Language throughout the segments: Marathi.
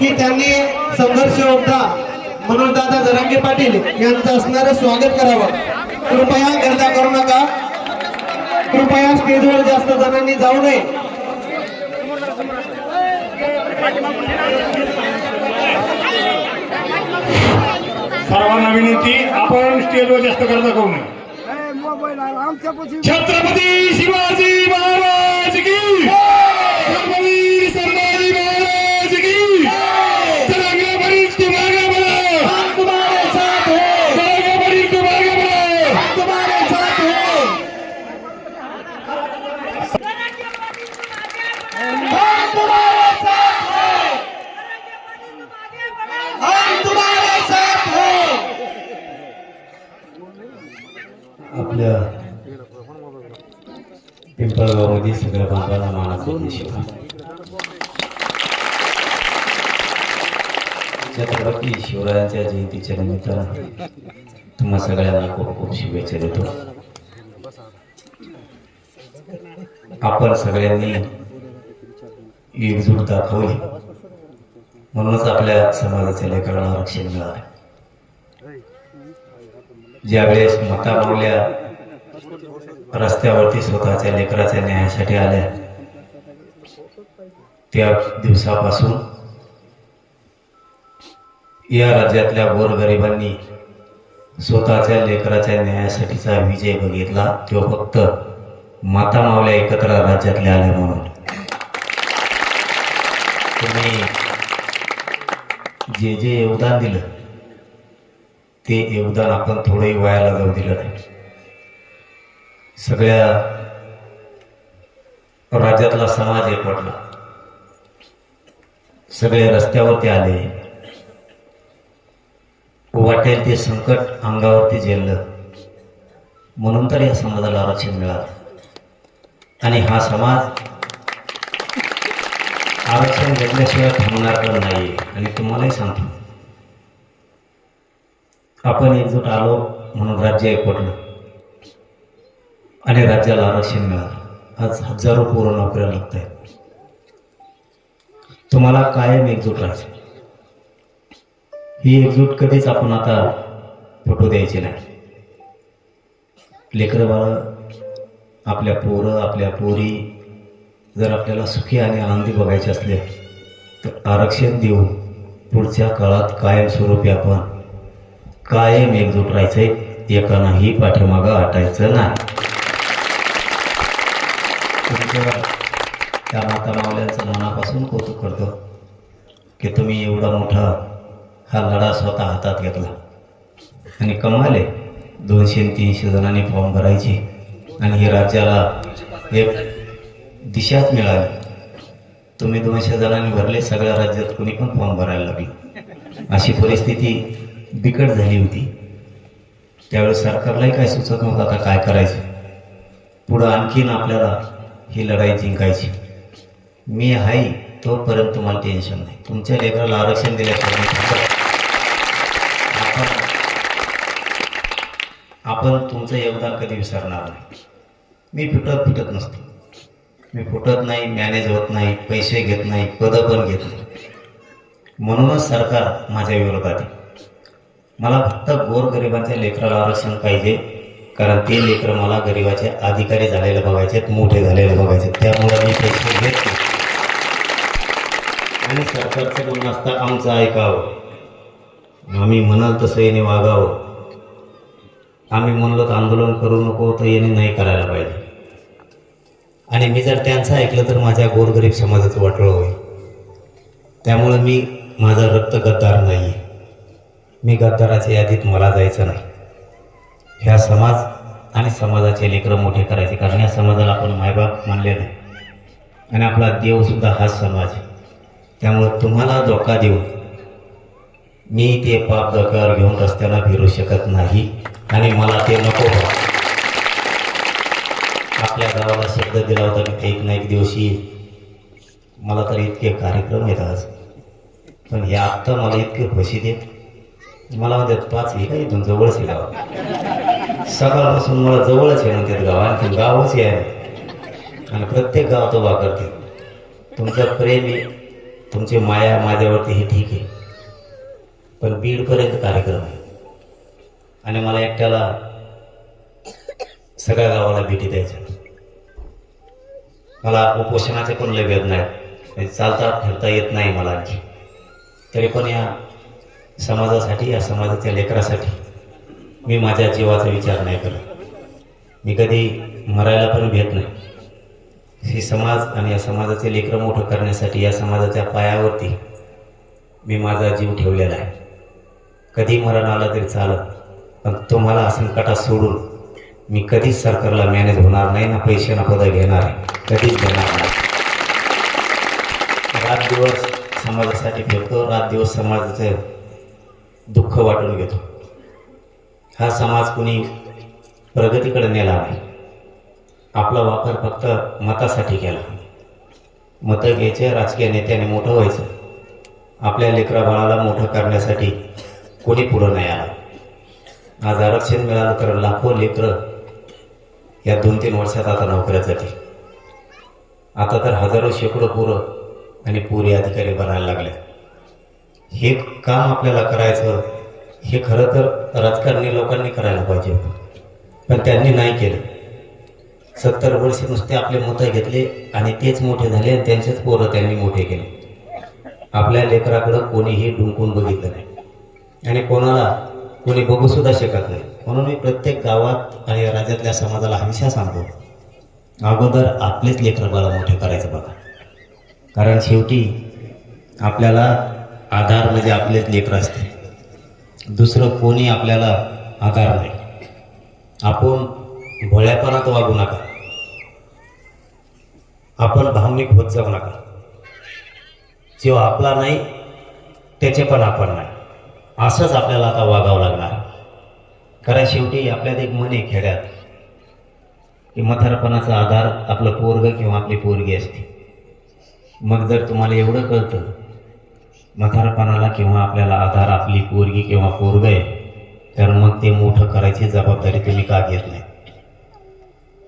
की त्यांनी संघर्ष योद्धा मनोजदादा जरांगे पाटील यांचं असणारं स्वागत करावं. कृपया गर्दा करू नका. कृपया स्टेजवर जास्त जणांनी जाऊ नये. सर्वांना विनंती आपण स्टेजवर जास्त गर्दा करू नये. छत्रपती शिवाजी महाराज की आधी सगळ्या बांधवांना मानाचा शिवा छत्रपती शिवरायांच्या जयंतीच्या निमित्तानं तुम्हा सगळ्यांना खूप खूप शुभेच्छा देतो. आपण सगळ्यांनी एकजूट दाखवली म्हणूनच आपल्या समाजाच्या लेकरांना आरक्षण मिळालं. ज्यावेळेस मता मतामावल्या रस्त्यावरती स्वतःच्या लेकराच्या न्यायासाठी आल्या त्या दिवसापासून या राज्यातल्या गोरगरिबांनी स्वतःच्या लेकराच्या न्यायासाठीचा विजय बघितला. तो फक्त माता मावल्या एकत्र राज्यातल्या आल्या म्हणून. तुम्ही जे जे योगदान दिलं ते योगदान आपण थोडंही वायाला जाऊ दिलं नाही. सगळ्या राज्यातला समाज एकवटला. सगळे रस्त्यावरती आले. वाटेल ते संकट अंगावरती झेललं. म्हणून तर या समाजाला आरक्षण मिळालं. आणि हा समाज आरक्षण घेतल्याशिवाय थांबणार पण नाही आणि तुम्हालाही सांगतो. आपण एकजूट आलो म्हणून राज्य एकवटलं. आणि राज्याला आरक्षण मिळालं. आज हजारो पोरं नोकऱ्या लागत आहेत तुम्हाला कायम एकजूट राहायचं. ही एकजूट कधीच आपण आता फुटू द्यायची नाही. लेकरं बाळ आपल्या पोरं आपल्या पोरी जर आपल्याला सुखी आणि आनंदी बघायचे असले तर आरक्षण देऊन पुढच्या काळात कायमस्वरूपी आपण कायम एकजूट राहायचं. एकानाही पाठीमागं हटायचं नाही. तुमचं त्या माता मावल्यांचं मनापासून कौतुक करतो की तुम्ही एवढा मोठा हा लढा स्वतः हातात घेतला. आणि कमाले दोनशे तीनशे जणांनी फॉर्म भरायचे आणि हे राज्याला एक दिशाच मिळाली. तुम्ही दोनशे जणांनी भरले सगळ्या राज्यात कोणी पण फॉर्म भरायला लागले. अशी परिस्थिती बिकट झाली होती. त्यावेळेस सरकारलाही काय सुचत नव्हतं आता काय करायचं. पुढं आणखीन आपल्याला ही लढाई जिंकायची. मी आहे तोपर्यंत तुम्हाला टेन्शन नाही. तुमच्या लेकराला आरक्षण दिल्याशिवाय आपण आपण तुमचं योगदान कधी विसरणार नाही. मी फुटत फुटत नसतो. मी फुटत नाही मॅनेज होत नाही पैसे घेत नाही पदं पण घेत नाही. म्हणूनच सरकार माझ्या विरोधात आहे. मला फक्त गोरगरिबांच्या लेकराला आरक्षण पाहिजे. कारण ते लेकरं मला गरिबाचे अधिकारी झालेले बघायचे मोठे झालेले बघायचे. त्यामुळे मी पैसे घेत आणि सरकारचं म्हणणं असतं आमचं ऐकावं. आम्ही म्हणाल तसं याने वागावं. आम्ही म्हणलो तर आंदोलन करू नको तर याने नाही करायला पाहिजे. आणि मी जर त्यांचं ऐकलं तर माझ्या गोरगरीब समाजाचं वाटोळं होईल. त्यामुळं मी माझा रक्त गद्दार नाही आहे मी गद्दाराच्या यादीत मला जायचं नाही. ह्या समाज आणि समाजाचे लेकरं मोठे करायचे. कारण या समाजाला आपण मायबाप मानले नाही. आणि आपला देवसुद्धा हाच समाज त्यामुळं तुम्हाला धोका देऊ मी ते पाप दकार घेऊन रस्त्याला फिरू शकत नाही. आणि मला ते नको आपल्या गावाला शब्द दिला होता की एक ना एक दिवशी मला तर इतके कार्यक्रम येत आज. पण हे आत्ता मला इतके खुशी देत. मला म्हणतात पाच हे काही इथून जवळच आहे सकाळपासून मला जवळच आहे म्हणतात गाव आणखी गावच आहे. आणि प्रत्येक गाव तो करते तुमचं प्रेम आहे तुमची माया माझ्यावरती हे ठीक आहे. पण बीडपर्यंत कार्यक्रम आहे. आणि मला एकट्याला सगळ्या गावाला भेटी द्यायच्या. मला उपोषणाचे पण लय वेदना आहेत. म्हणजे चालता फिरता येत नाही मला आणखी. तरी पण या समाजासाठी या समाजाच्या लेकरासाठी मी माझ्या जीवाचा विचार नाही करत. मी कधी मरायला पण भेट नाही. ही समाज आणि या समाजाचे लेकरं मोठं करण्यासाठी या समाजाच्या पायावरती मी माझा जीव ठेवलेला आहे. कधी मरण आलं तरी चालत पण तुम्हाला संकटात सोडून मी कधीच सरकारला मॅनेज होणार नाही ना पैसे ना पदं घेणार आहे. कधीच घेणार नाही. रात दिवस समाजासाठी फिरतो रात दिवस समाजाचं दुःख वाटून घेतो. हा समाज कुणी प्रगतीकडे नेला नाही. आपला वापर फक्त मतासाठी केला. मतं घ्यायचे राजकीय नेत्याने मोठं व्हायचं. आपल्या लेकरा बाळाला मोठं करण्यासाठी कोणी पुढं नाही आला. आज आरक्षण मिळालं तर लाखो लेकरं या दोन तीन वर्षात आता नोकऱ्या जातील. आता तर हजारो शेकडो पुरं आणि पुरे अधिकारी बनायला लागले. हे काम आपल्याला करायचं हे खरं तर राजकारणी लोकांनी करायला पाहिजे पण त्यांनी नाही केलं. सत्तर वर्षे नुसते आपले मतं घेतले आणि तेच मोठे झाले आणि त्यांचेच पोरं त्यांनी मोठे केले. आपल्या लेकराकडं कोणीही डुंकून बघितलं नाही. आणि कोणाला कोणी बघूसुद्धा शकत नाही. म्हणून मी प्रत्येक गावात आणि राज्यातल्या समाजाला हमेशा सांगतो अगोदर आपलेच लेकरं बाळा मोठे करायचं बघा. कारण शेवटी आपल्याला आधार म्हणजे आपलेच लेकरं असते दुसरं कोणी आपल्याला आधार नाही. आपण भोळ्यापणात वागू नका. आपण भावनिक होत जाऊ नका. जो आपला नाही त्याचे पण आपण नाही. असंच आपल्याला आता वागावं लागणार. कारण शेवटी आपल्यात एक मन आहे खेड्यात. की मथारपणाचा आधार आपलं पोरग किंवा आपली पोरगी असते. मग जर तुम्हाला एवढं कळतं म्हातारपणाला किंवा आपल्याला आधार आपली पोरगी किंवा पोरग आहे तर मग ते मोठं करायची जबाबदारी तुम्ही का घेत नाही?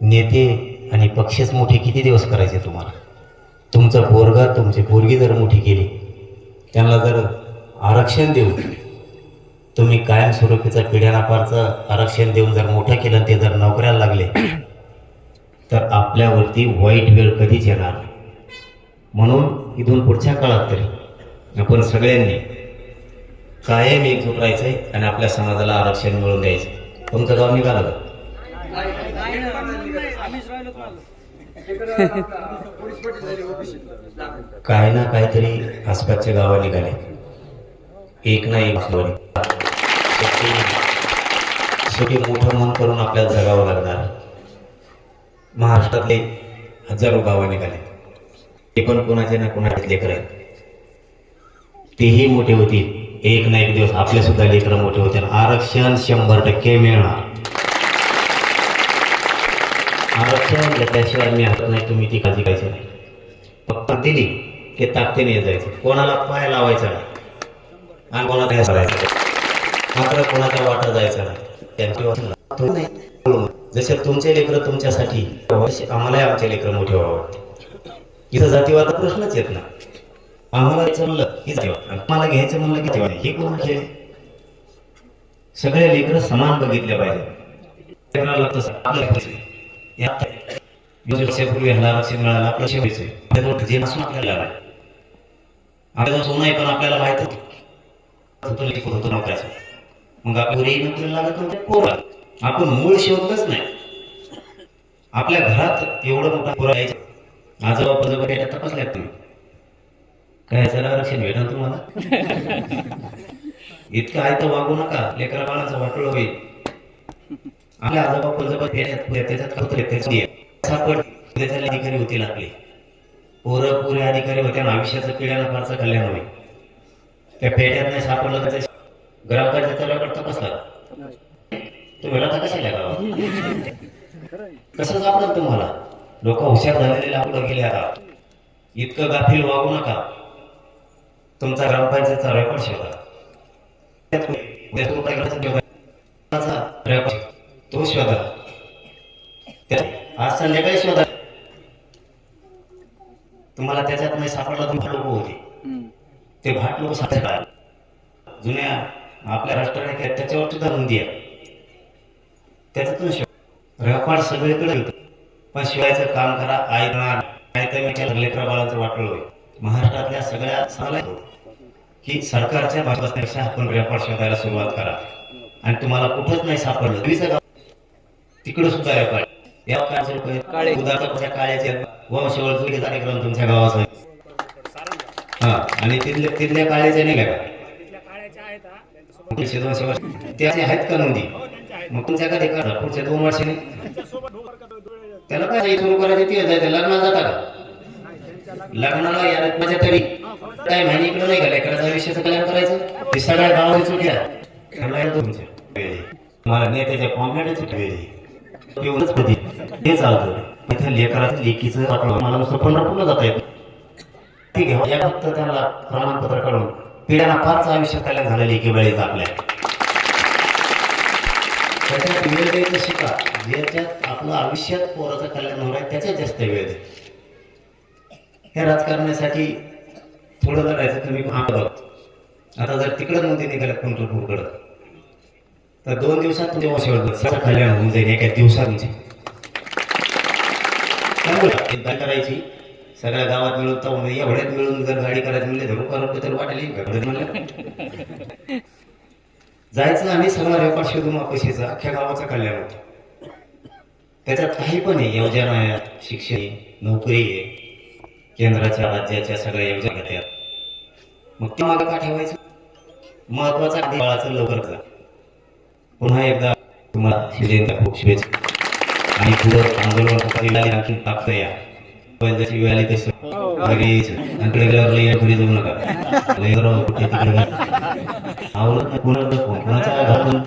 नेते आणि पक्षच मोठे किती दिवस करायचे तुम्हाला? तुमचं पोरगा तुमची पोरगी जर मोठी केली त्यांना जर आरक्षण देऊन तुम्ही कायमस्वरूपीचं पिढ्यानापारचं आरक्षण देऊन जर मोठं केलं ते जर नोकऱ्याला लागले तर आपल्यावरती वाईट वेळ कधीच येणार नाही. म्हणून इथून पुढच्या काळात तरी आपण सगळ्यांनी कायम एकजूट राहायचंय आणि आपल्या समाजाला आरक्षण मिळवून द्यायचं तुमचं गाव निघालं काय ना काहीतरी आसपासच्या गावा निघाले. एक ना एक शेवटी मोठं मन करून आपल्याला जगावं लागणार. महाराष्ट्रातले हजारो गावं निघाले. ते पण कोणाचे ना कोणाचे लेकर आहेत. तेही मोठे होतील एक ना एक दिवस आपले सुद्धा लेकरं मोठे होतील आरक्षण शंभर टक्के मिळणार. आरक्षण घेतल्याशिवाय मी हरत नाही तुम्ही ती काळजी करायची नाही. फक्त दिली की ताकदीने जायचं. कोणाला पाय लावायचा नाही. आणि कोणाला करायचं मात्र कोणाच्या वाटा जायचं नाही. त्यांची जसे तुमचे लेकर तुमच्यासाठी आम्हालाही आमचे लेकर मोठे व्हावं वाटते. इथं जातीवादा प्रश्नच येत ना आम्हाला घ्यायचं म्हणलं की मला घ्यायचं म्हणलं की तेव्हा. हे कोण खेळ सगळे लेकरं समान बघितले पाहिजे आपलं वर्षापूर्वी ह्याला त्यामुळे जे नसून आपल्याला आपल्याला सोनं आहे पण आपल्याला माहीत होतं. लेकरं नोकऱ्याचं. मग आपल्याला नोकरी लागत नव्हते. आपण मूळ शोधलंच नाही. आपल्या घरात एवढं मोठा पोरा यायचं. आजोबा पजोबा तपासल्यात तुम्ही? काय जरा आरक्षण भेटणार तुम्हाला? इतकं आयतं वागू नका. लेकरा बाळाचं वाटोळ होईल. आपल्या आजोबा पजोबा त्याच्यात होते त्याची सापड त्याच्याला अधिकारी होतील आपले. पोरं पुरे अधिकारी होते आणि आयुष्याचं पिढ्याला फारचं कल्याण होईल. त्या पेट्यात नाही सापडलं तर ग्रामपंचायत तलावाकडे तपासला तुम्ही आता कशाला गावात? कसं सापडलं तुम्हाला? लोक हुशार झालेले पुढे गेले आता. इतकं गाफील वागू नका. तुमचा ग्रामपंचायतचा रेकॉर्ड शोधा तो शोधा. आज संध्याकाळी शोधा. तुम्हाला त्याच्यात नाही सापडला तुम्ही लोक होते. ते भाट लोक सांगतात जुन्या आपल्या राष्ट्राने त्याच्यावर सुद्धा नोंदी आहे त्याच्यातून शिव रेकॉर्ड सगळीकडे होतं. पण शिवायचं काम करा ऐकणार. नाही तर मी लेकरा बाळाचं वाटलं होय महाराष्ट्रातल्या सगळ्या सांगायला की सरकारच्या भाषणापेक्षा आपण रेकॉर्ड शोधायला सुरुवात करा. आणि तुम्हाला कुठंच नाही सापडलं तिकडे सुद्धा वंशवळ जुळे कार्यक्रम तुमच्या गावाचा. हा आणि तिथल्या नाही का? त्याचे आहेत का नोंदी? मग तुमच्याकडे करा पुढच्या दोन वर्षांनी त्याला काय सुरू करायचे? ते लग्नाला जाता का? लग्नाला या माझ्या तरी. काय माहिती इकडे नाही का लेकराचं आयुष्याचं कल्याण करायचं? ते सगळ्या गावाची चुकी तुमच्या. मला नेत्याच्या कॉम्रेडची वेळ येऊनच एवढंच म्हणजे होती हे चालतं. इथं लेकराचं लेकीचं वाटलं मला नुसतं पंधरा पूर्ण जात येतं ठीक आहे हो. या फक्त त्यांना प्रमाणपत्र काढून. पिढ्यांना फारच आयुष्य कल्याण झालं लेकी वेळेत आपल्या. त्याच्यात वेळ द्यायचं शिका. ज्याच्यात आपलं आयुष्यात पोराचं कल्याण होणार त्याच्यात जास्त वेळ दे ह्या राजकारणासाठी थोडं लढायचं तुम्ही बघ आता जर तिकडं मोदी निघाला पंढरपूरकडं तर दोन दिवसात तुमच्या वशिवर सगळं कल्याण होऊन जाईल एका दिवसात म्हणजे. चिंता एकदा करायची. सगळ्या गावात मिळून तर एवढ्यात मिळून जर गाडी करायची म्हणजे धरू करून तर वाटेल म्हणलं. जायचं आणि सगळा व्यापार शोधून वापशीचा अख्ख्या गावाचं कल्याण होतं. त्याच्यात काही पण आहे. योजना आहे शिक्षण नोकरी आहे. केंद्राच्या राज्याच्या सगळ्या योजना घेतात. मग ते मागं का ठेवायचं? महत्त्वाचा आधी बाळाचं लवकर करा. पुन्हा एकदा तुम्हाला शिजेंद्र खूप शुभेच्छा. आणि पुढं आंदोलन आणखी ताकद या. पण जशी वेळ आली तशी. घरी यायचं. आणि गेल्यावर लई घरी जाऊ नका. लई राहू कुठे तिकडे आवडत नाही. कुणाला फोन.